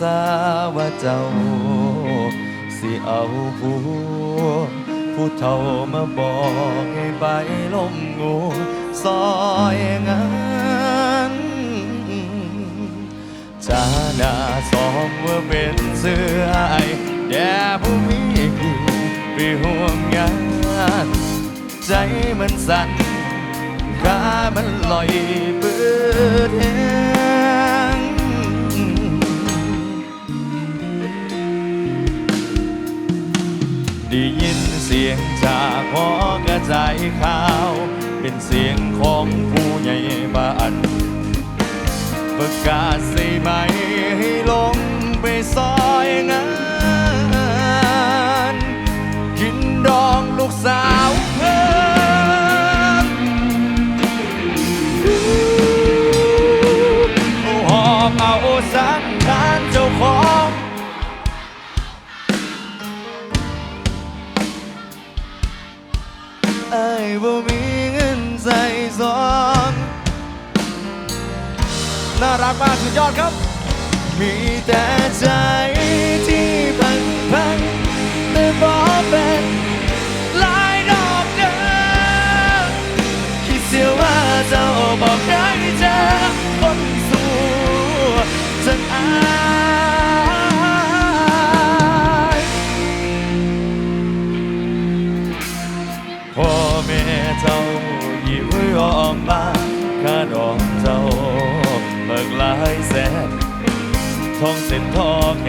สาว่าเจ้า สิเอาผู้ผู้เฒ่ามาบอกให้ไปลมงูซอยงานจาหน้าสองว่าเป็นเสื้อไอแด่ผู้มีไปห่วงงานใจมันสั่นขามันลอยเบิด อกระจายข่าว เป็นเสียงของผู้ใหญ่บ้านประกาศใส่ไหมให้ลง อ้ายบ่มีเงินใส่ซองน่ารักมากสุดยอดครับ มีแต่ใจ หลายแสนทองเส้นทอแข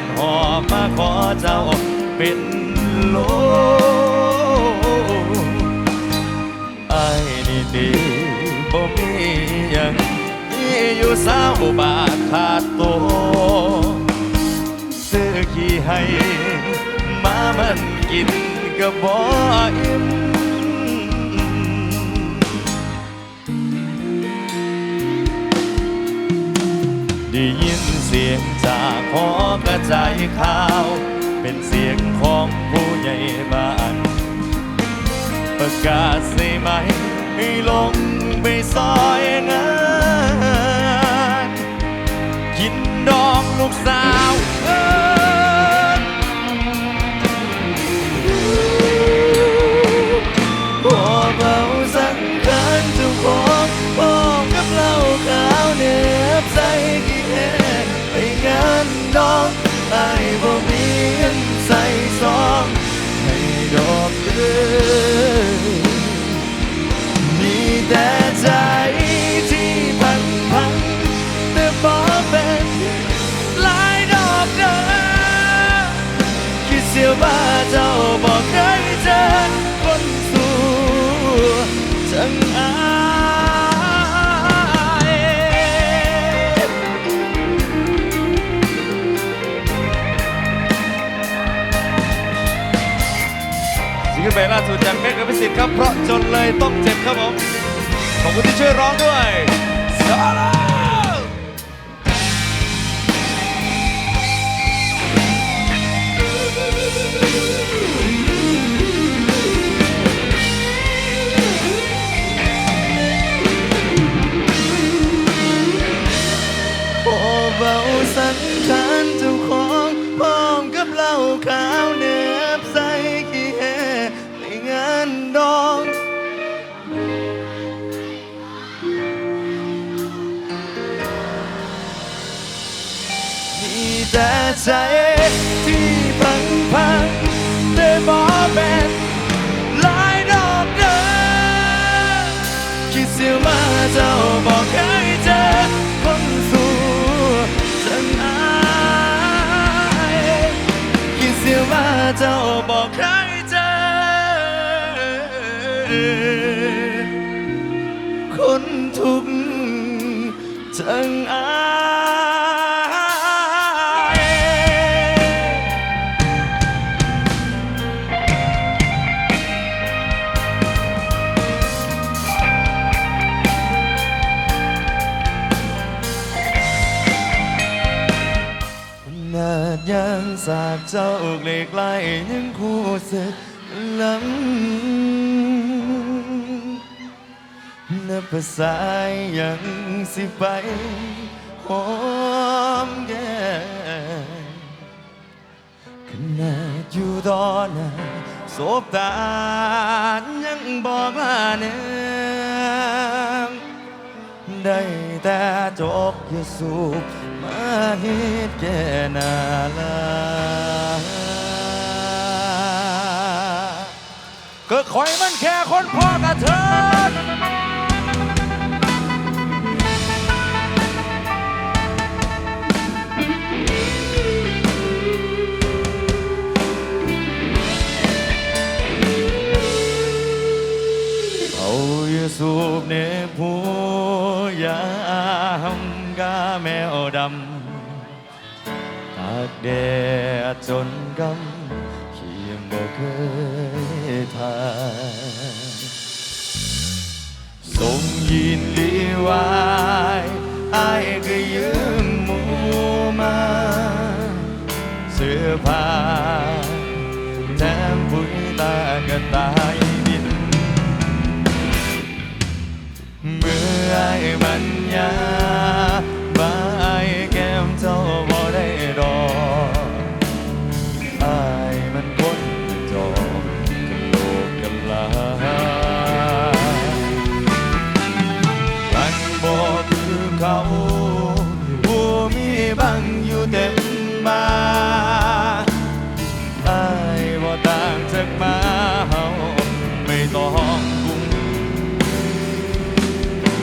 นหอบมาขอเจ้าเป็นโลกไอ้นี่ดีบ่มีหยังมีอยู่สาวบาทขาดโตวซื้อขี้ให้มามันกินก็บ่อิ่ม จากหอกระจายข่าว เป็นเสียงของผู้ใหญ่บ้าน ประกาศใส่ไหมให้ลงไปซอยงานกินดองลูกสาว เจ้าบอกเคยเจอคนสู้จังอายซิงเกิลเพลงล่าสุดจากเมฆกับพิสิทธิ์ครับ เพราะจนเลยต้องเจ็บครับผม ขอบคุณที่ช่วยร้องด้วย ใจที่พังพังแต่บอกเป็นหลายดอกเดิมคิดเสียว่าเจ้าบอกเคยเจอคนสู้จังอายคิดเสียว่าเจ้าบอกเคยเจอคนทุกข์จังอาย จากเจ้าเกลไกลยังคู่สึกลำนับภาษายังสิไปหอมแก่ขณะอยู่ตอนโศบตายังบอกลาเนี่ย ได้แต่จกยาสูบมาฮิตแกนาลาก็คอยมันแค่คนพ่อกระเทินเอายาสูบเนผูามกาแมวดำตากแดดจนกำเขียมบ่เคยทานทรงยินดีวายไอ้ก็ยืมมูมาเสื้อผ้า บังอยู่เต็มมาอายว่าต่างจากมาเฮาไม่ต้องกุ้ง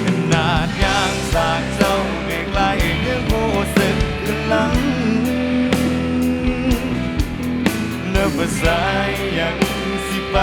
ขนาดยางสากเจ้าไม่กลยังโหสึกกันลังเลิกภาษายังสิไป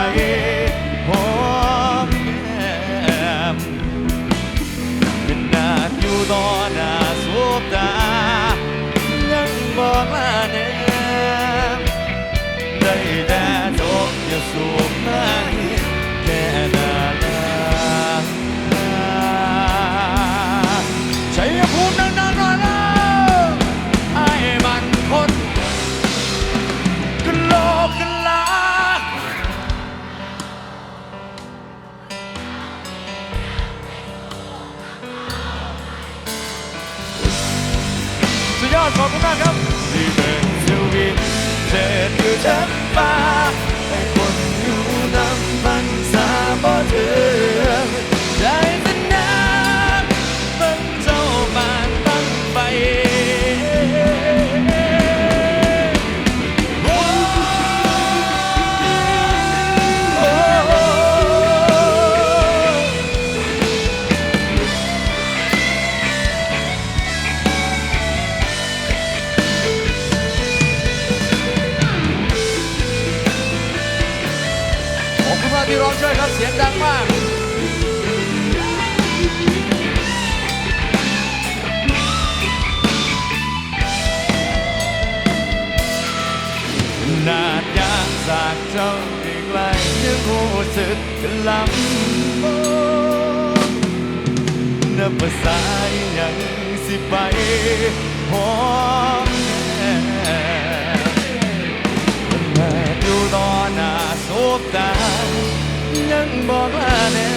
บอกลาแน่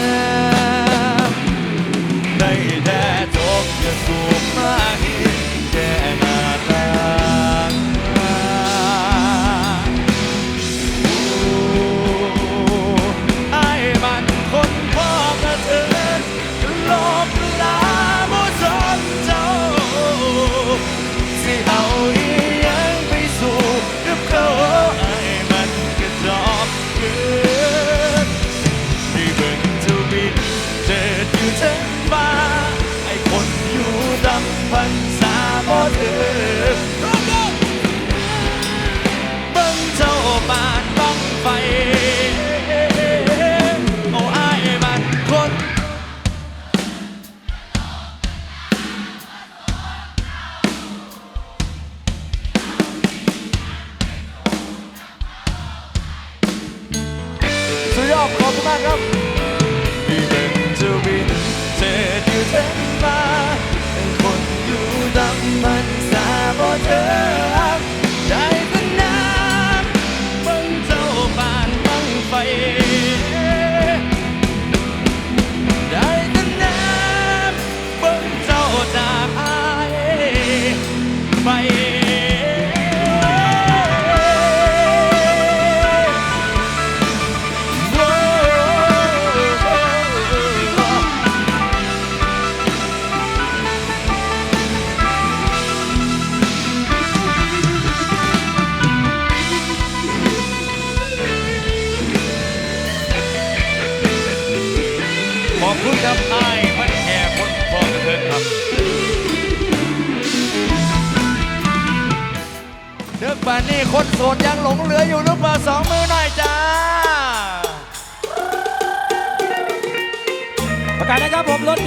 ในแด่จบอย่าสูบมาก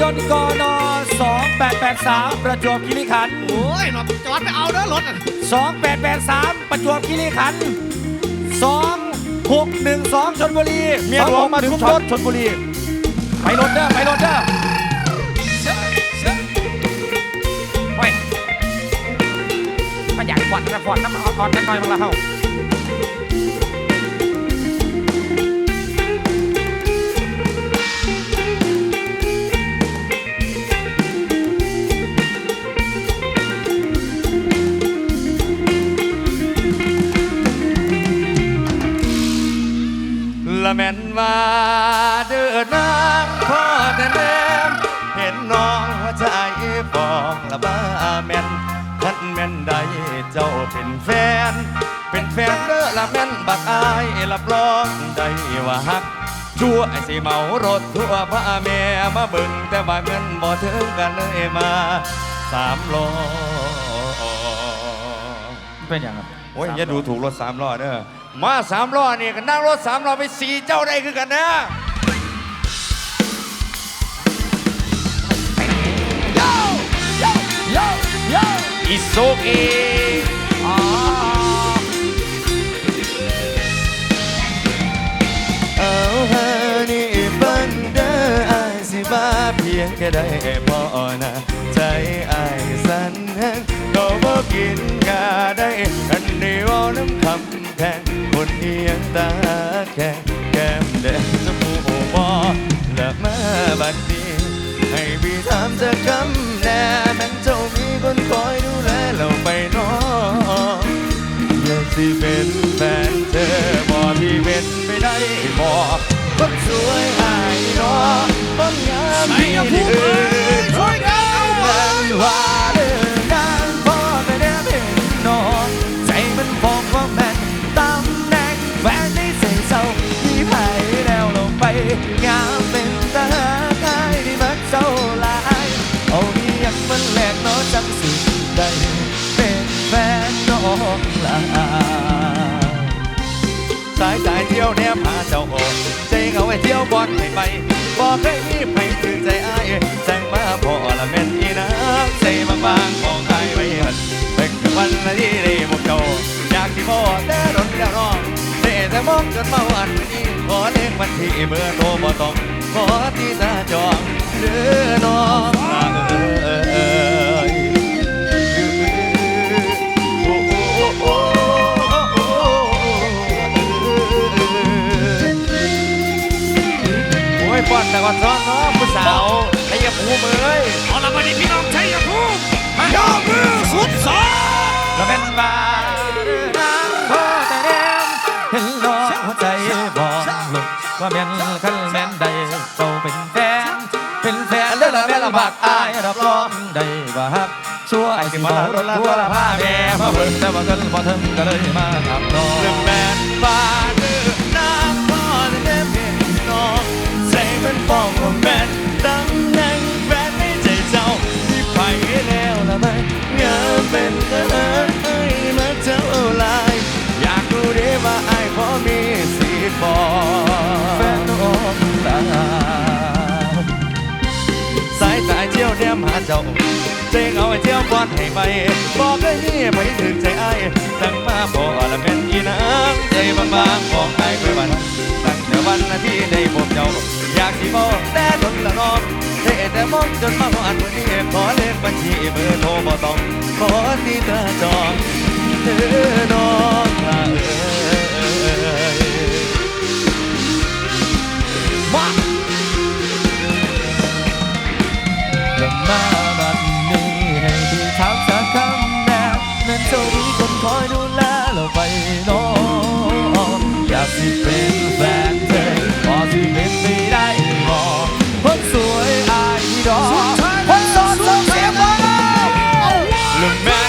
ยนต์กน2883 ประจวบคีรีขันธ์โอ้ยหนอจอดไปเอาเด้อรถน่ะ2883 ประจวบคีรีขันธ์2612ชนบุรีเมียหลวงมาทุบรถชนบุรี ไปรถเด้อไปรถเด้อโอ้ยมาอยากฟอนนะฟอนน้ำอ่อนๆนิดหน่อยมั้งละเฮา แม่นว่าเดินนางพ่อแต่แนมเห็นน้องหัวใจฟองละบ้าแม่นท่านแม่นใดเจ้าเป็นแฟน เป็นแฟนเด้อละแม่นบักอายรับรองได้ว่าฮักชั่วไอ้สิเมารถทั่วพระแม่มาเบิ่งแต่ว่าเงินบ่ถึงกันเลยมาสามล้อเป็นอย่างครับโอ้ยอย่าดูถูกรถสามล้อเด้อมาสามล้อนี่ก็นั่งรถสามล้อไปสี่เจ้าได้คือกันนะอีโซกเออ๋อเอาฮานี่บันเดอร์อายสิบ้าเพียงแค่ได้พอนะใจอายสั่นแห้ง ก็บ่กินกาได้อันนี้ว่าน้ำคำแพงคนเอียงตาแข็งแก้มแดงจมูกบอและมาบัดนี้ให้พี่ถามจะคำแน่แม่เจ้ามีคนคอยดูแลเราไปน้องอยากสิเป็นแฟนเธอบอกพี่เป็นไม่ได้บอกคนสวยอายนาะผมงามที่ดีเออช่วยกันเอาไว้ว่าน งามเป็นตาหายที่มักเศร้าหลายเอาอีหยังมันแหลกนาะจังสิได้เป็นแฟนน้องลาสายสายเที่ยวแนมหาเจ้าโอกใจเหงาไอ้เที่ยวบอลให้ไปบอกให้มีไปถึงใจอ้ายแสงมาพอละแม่นอีนะใจบางบางๆของอายไว้หันเป็นวันละที่ได้พบเจ้าอยากที่บอแต่รถแล้วน้องแต่แต่มองจนเมาอันนี้ ขอเลขบัญชีเบอร์โทรบ่ต้องขอที่ตาจองเด้อน้องเออ โอ้ยป้อนแต่ก่อนซ้อนเนาะผู้สาวไอ้ยาภูมิเอ้ยเอาละวันนี้พี่น้องชัยภูมิมายกมือสุดสอง แล้วเป็นบา แม่นคันแม่นใดเจ้าเป็นแฟน เป็นแฟนแล้วละแม่ละบักอายรับรองได้ว่าฮักชั่วไอ้สิมารถทั่วละพาแม่มาเบิ่งแต่ว่าเงินบ่ถึงก็เลยมาทำนองเรื่องแมนบาเดือนาพ่อแต่แม่เพียงน้องใจมันฟ้องว่าแมนตำแหน่งแฟนในใจเจ้าที่ไปแล้วละไหมงามเป็นเธอไอ้มาเจ้าลายอยากรู้ได้ว่าไอ้พ่อมีสิทธิ์บอก เดียมหาเจ้าเจงเอาไอ้เที่ยวบอลให้ไปบอกได้นี่ไปถึงใจไอ้ตั้งมาพอละแม่นอีนางใจบางๆของไอ้ไปวันตั้งแต่วันที่ได้พบเจ้า อยากที่บอกแต่ทนละนองเทแต่มองจนมาวันวันนี้ขอเลขบัญชีเบอร์โทรบ่ต้องขอที่เธอจองเธอน้องลาเมาบัดนี้ให้พี่ถามสักคำแน่แม่นเจ้ามีคนคอยดูแลเราไปน้องอยากสิเป็นแฟนเธอพอสิเป็นไม่ได้บอกคนสวยอายดอกคนโสดส่งเสียงมาแล้วเรื่องแม่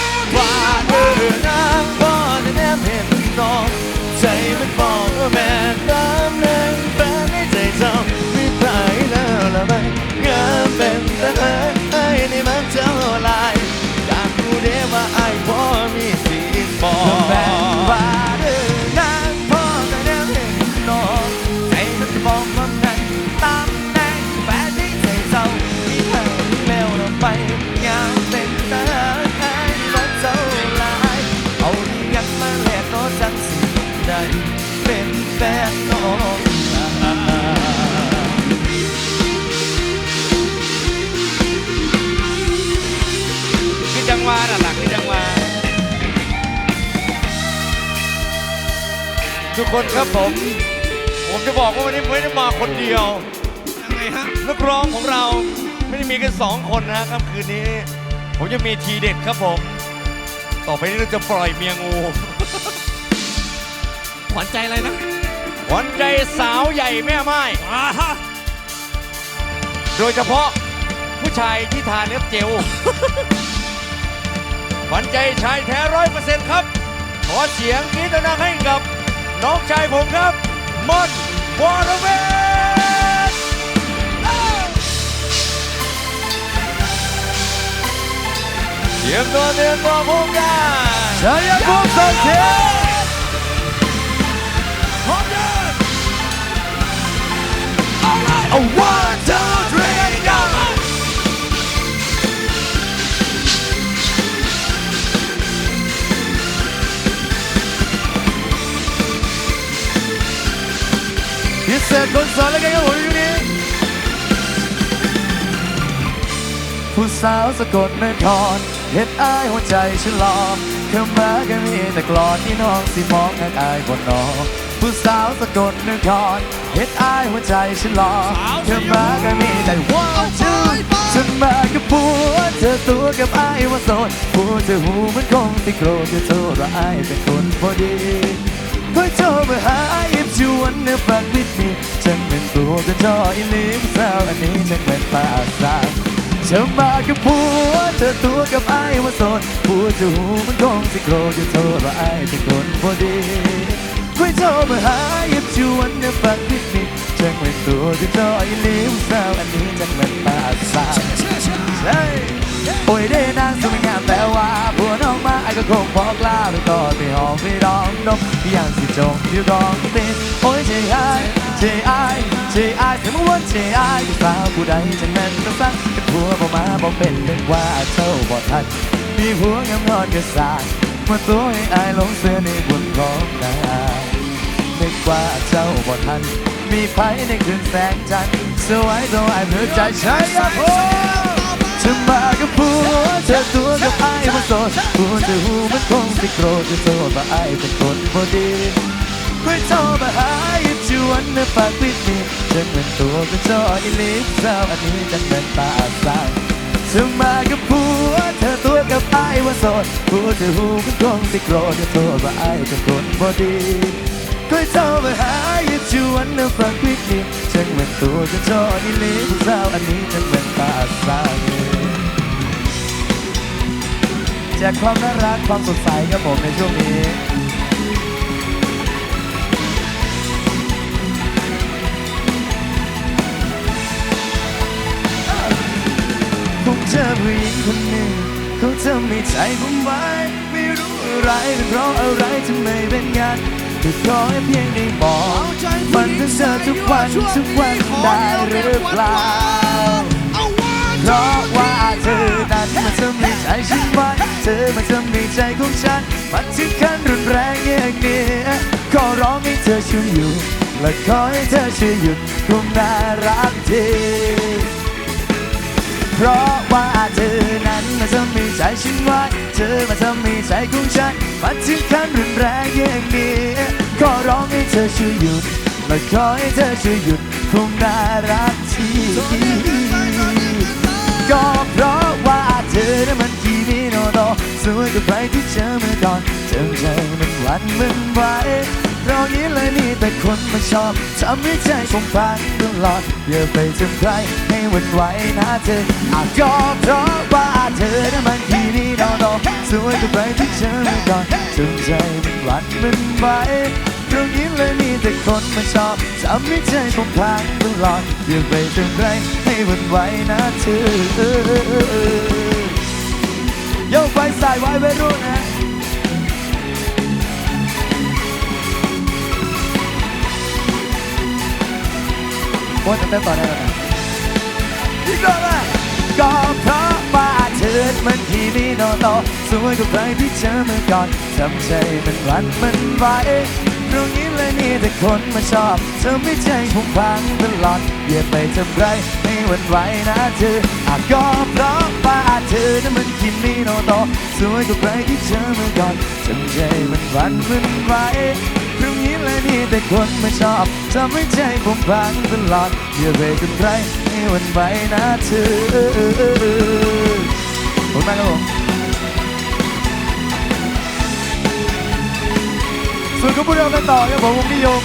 ทุกคนครับผม ผมจะบอกว่าวันนี้ไม่ได้มาคนเดียวยังไงฮะนักร้องของเราไม่ได้มีแค่สองคนนะครับคืนนี้ ผมจะมีทีเด็ดครับผม ต่อไปนี้เราจะปล่อยเมียงูขวัญใจอะไรนะหวันใจสาวใหญ่แม่ไม้อ่าฮะโดยเฉพาะผู้ชายที่ทาเล็บเจลหวันใจชายแท้ร้อยเปอร์เซ็นต์ครับ ขอเสียงกรี๊ดดังๆให้กับ น้องชายผมครับมอนวอร์เวสเตรียมตัวเตรียมตัวพร้อมกันชายภูมิส่งเสียงพร้อมยังเอ พิเศษคนสอนแล้วกันครับผมอยู่นี้ผู้สาวสะกดนครเฮ็ดอายหัวใจฉันลองเข้ามาก็มีแต่กลอนที่น้องสิมองหักอายบนน้องผู้สาวสะกดนครเฮ็ดอายหัวใจฉันลองเข้ามาก็มีแต่ one two ฉันมากับผัวเธอตัวกับอายว่าโสดผัวเธอหูมันคงสิโกรธจะโทษว่าอายเป็นคนพอดี ก็โทรมาหา if you wanna fuck with me ฉันเป็นตัวกันจออีลิมสาวอันนี้ฉันเป็นปาสาวเธอมากับผัวเธอตัวกับไอ้ว่าโสดผัวจะหูมันคงสิโกรธจะโทษว่าไอ้เป็นคนพอดีก็โทรมาหา if you wanna fuck with me ฉันเป็นตัวกันจออีลิมสาวอันนี้ฉันเป็นปาสาว โอ้ยได้นางสวยงามแต่ว่าผัวน้องมาไอ้ก็คงบอกล้าไปกอนไปหอมไปร้องนกอย่างสิจงอยู่กองติโอ้ยเจไอเจไอเจไอแต่เมื่อวันเจไอที่สาวผู้ใดจะแม่นต้องสั่งเป็นผัวบ่มาบ่เป็นนึกว่าเจ้าบ่ทันมีผัวงามนอนกระสานมาตัวให้อายลงเสื้อในบุญของนางนึกว่าเจ้าบ่ทันมีไฟในคืนแสงจันทร์สวยตัวไอ้เพื่อใจใช้ยาโพ เธอมากับผัวเธอตัวกับไอ้มาโสดผัวเธอหูมันคงสิโกรธจะโทษว่าไอ้เป็นคนพอดีคุยโทรมาหาอีชวนเนื้อปากปิดมีฉันเป็นตัวเป็นจออีลิฟสาวอันนี้ฉันเป็นตาสางเธอมากับผัวเธอตัวกับไอ้ว่าโสดผัวเธอหูมันคงสิโกรธจะโทษว่าไอ้เป็นคนพอดี คุยโทรมาหาอีชวนเนื้อปากปิดมีฉันเป็นตัวเป็นจออีลิฟสาวอันนี้ฉันเป็นตาสางแจกความน่ารักความสดใสครับผมในช่วงนี้คงเจอผู้หญิงคนหนึ่งเขาจะไม่ใจผมไว้ไม่รู้อะไรเป็นเพราะอะไรทำไมเป็นงั้น แต่ขอให้เพียงได้บอกฝันถึงเธอทุกวันทุกวันได้หรือเปล่า เพราะว่าเธอนั้นมาทำให้ใจฉันไว้เธอมาทำให้ใจของฉัน มันถึงขั้นรุนแรงอย่างนี้ขอร้องให้เธอช่วยอยู่ และขอให้เธอช่วยหยุดคงน่ารักที เพราะว่าเธอนั้นมาทำให้ใจฉันไว้เธอมาทำให้ใจของฉันมันถึงขั้นรุนแรงอย่างนี้ขอร้องให้เธอช่วยหยุดและขอให้เธอช่วยหยุดคงน่ารักทีก็เพราะว่าเธอนั้นมันคีมิโนโตสวยกว่าใครที่เจอเมื่อก่อนเจอใจมันหวันมันไหว เราะงี้เลยมีแต่คนมาชอบทำให้ใจผมพังตลอดอย่าไปทำใครให้หวันไหวนะเธออาจก็เพราะว่าเธอนั้นมันคีมิโนโตะสวยกว่าใครที่เจอเมื่อก่อนจนใจมันหวันมันไหวเราะงี้เลยมีแต่คนมาชอบทำให้ใจผมพังตลอดอย่าไปทำใครให้หวันไหวนะเธอโยกไปสายไว้ไว้รุ่นนะ อ้ยเต้นต่อได้แล้วนะอีกรอบเลยก็เพราะว่ามันที่มีโนโตสวยกว่าใครที่เจอเมื่อก่อนทำใจมันหวันมันไหวตรงนี้เลยมีแต่คนมาชอบเธอไม่ใจผมพังตลอดอย่าไปทำไรไม่หวั่นไหวนะเธออาจก็เพราะว่าเธอนั้นมันคิมิโนโตะสวยกว่าใครที่เจอเมื่อก่อนทำใจมันหวันมันไหว นี้เลยมีแต่คนไม่ชอบทำให้ใจผมพังตลอดอย่าไปทำไรไม่หวั่นไหวนะเธอขอบคุณมากครับผมส่วนคุณผู้ชมกันต่อครับผมผมนิยม